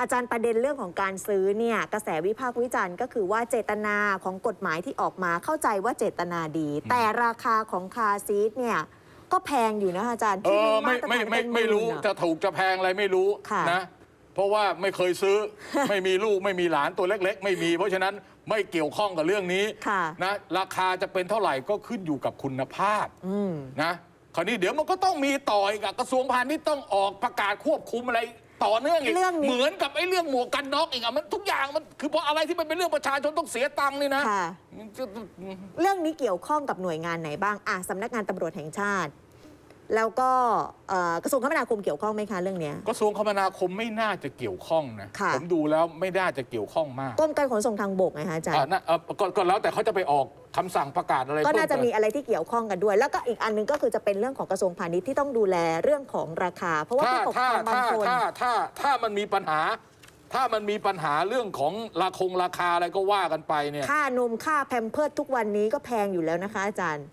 อาจารย์ประเด็นเรื่องของการซื้อเนี่ยกระแสวิพากษ์วิจารณ์ก็คือว่าเจตนาของกฎหมายที่ออกมาเข้าใจว่าเจตนาดี แต่ราคาของคาร์ซีทเนี่ยก็แพงอยู่นะคะอาจารย์เอที่อไม่าตรไม่ฐานไม่เป็นไม่รู้หนอะ จะถูกจะแพงอะไรไม่รู้ค่ะ นะ เพราะว่าไม่เคยซื้อ ไม่มีลูกไม่มีหลานตัวเล็ก ๆ ไม่มี เพราะฉะนั้นไม่เกี่ยวข้องกับเรื่องนี้ค่ะ นะราคาจะเป็นเท่าไหร่ก็ขึ้นอยู่กับคุณภาพอืม นะคราวนี้เดี๋ยวมันก็ต้องมีต่ออีกอะกระทรวงพาณิชย์ต้องออกประกาศควบคุมอะไร ต่อเนื่องอีกเรื่องนี้เหมือนกับไอ้เรื่องหมวกกันน็อกอีกอะมันทุกอย่างมันคือพออะไรที่มันเป็นเรื่องประชาชนต้องเสียตังค์นี่นะค่ะ มันจะ เรื่องนี้เกี่ยวข้องกับหน่วยงานไหนบ้างอะสำนักงานตำรวจแห่งชาติ แล้วก็เอ่อกระทรวงคมนาคมเกี่ยวข้องไหมคะเรื่องเนี้ย กระทรวงคมนาคมไม่น่าจะเกี่ยวข้องนะค่ะ ผมดูแล้วไม่น่าจะเกี่ยวข้องมากกรมการขนส่งทางบกไงคะอาจารอ่าย์นะเอ่อก็ก็แล้วแต่เขาจะไปออกคำสั่งประกาศอะไรก็น่าจะเพิ่เติมีอะไรที่เกี่ยวข้องกันด้วย แล้วก็อีกอันหนึงก็คือจะเป็นเรื่องของกระทรวงพาณิชย์ที่ต้องดูแลเรื่องของราคา เพราะว่าถ้าผู้ปกคถ้ารองบางถ้าคนถ้าถ้าถ้ามันมีปัญหา ถ้ามันมีปัญหาเรื่องของราคงราคาอะไรก็ว่ากันไปเนี่ย ค่านมค่าแพมเพิร์ดทุกวันนี้ก็แพงอยู่แล้วนะคะอาจารย์